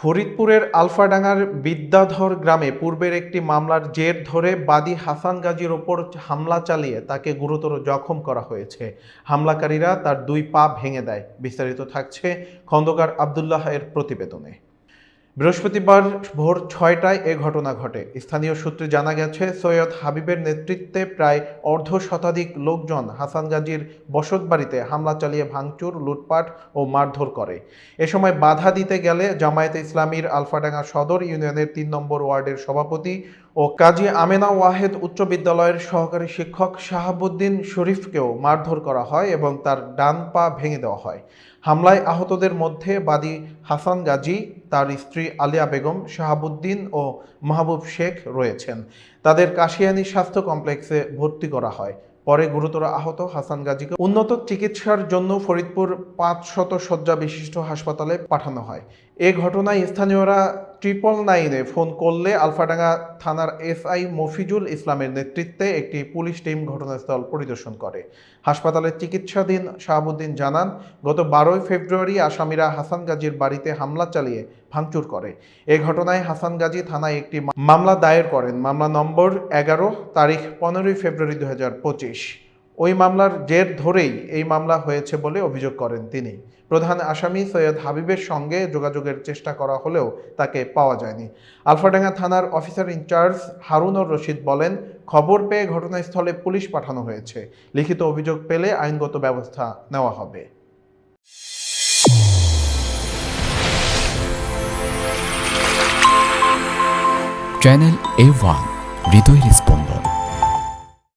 ফরিদপুরের আলফাডাঙ্গার বিদ্যাধর গ্রামে পূর্বের একটি মামলার জের ধরে বাদী হাসান গাজীর ওপর হামলা চালিয়ে তাকে গুরুতর জখম করা হয়েছে। হামলাকারীরা তার দুই পা ভেঙে দেয়। বিস্তারিত থাকছে খন্দকার আবদুল্লাহ এর প্রতিবেদনে। বৃহস্পতিবার ভোর ছয়টায় এ ঘটনা ঘটে। স্থানীয় সূত্রে জানা গেছে, সৈয়দ হাবিবের নেতৃত্বে প্রায় অর্ধ শতাধিক লোকজন হাসান গাজীর বসতবাড়িতে হামলা চালিয়ে ভাঙচুর, লুটপাট ও মারধর করে। এ সময় বাধা দিতে গেলে জামায়াতে ইসলামীর আলফাডাঙ্গা সদর ইউনিয়নের তিন নম্বর ওয়ার্ডের সভাপতি ও কাজী আমেনা ওয়াহেদ উচ্চ বিদ্যালয়ের সহকারী শিক্ষক শাহাবুদ্দিন শরীফকেও মারধর করা হয় এবং তার ডান পা ভেঙে দেওয়া হয়। হামলায় আহতদের মধ্যে বাদী হাসান গাজী, তার স্ত্রী আলিয়া বেগম, শাহাবুদ্দিন ও মাহবুব শেখ রয়েছেন। তাদের কাশিয়ানি স্বাস্থ্য কমপ্লেক্সে ভর্তি করা হয়। পরে গুরুতর আহত হাসান গাজীকে উন্নত চিকিৎসার জন্য ফরিদপুর পাঁচ শত শয্যা বিশিষ্ট হাসপাতালে পাঠানো হয়। এ ঘটনায় স্থানীয়রা ট্রিপল নাইনে ফোন করলে আলফাডাঙ্গা থানার এসআই মফিজুল ইসলামের নেতৃত্বে একটি পুলিশ টিম ঘটনাস্থল পরিদর্শন করে। হাসপাতালে চিকিৎসাধীন শাহাবুদ্দিন জানান, গত বারোই ফেব্রুয়ারি আসামিরা হাসান গাজীর বাড়িতে হামলা চালিয়ে ভাঙচুর করে। এ ঘটনায় হাসান গাজী থানায় একটি মামলা দায়ের করেন। মামলা নম্বর এগারো, তারিখ পনেরোই ফেব্রুয়ারি দু হাজার পঁচিশ। ওই মামলার জের ধরেই এই মামলা হয়েছে বলে অভিযোগ করেন তিনি। প্রধান আসামি সৈয়দ হাবিবের সঙ্গে যোগাযোগের চেষ্টা করা হলেও তাকে পাওয়া যায়নি। আলফাডাঙ্গা থানার অফিসার ইনচার্জ হারুনর রশিদ বলেন, খবর পেয়ে ঘটনাস্থলে পুলিশ পাঠানো হয়েছে। লিখিত অভিযোগ পেলে আইনগত ব্যবস্থা নেওয়া হবে। চ্যানেল এ ওয়ান হৃদয়ের স্পন্দন।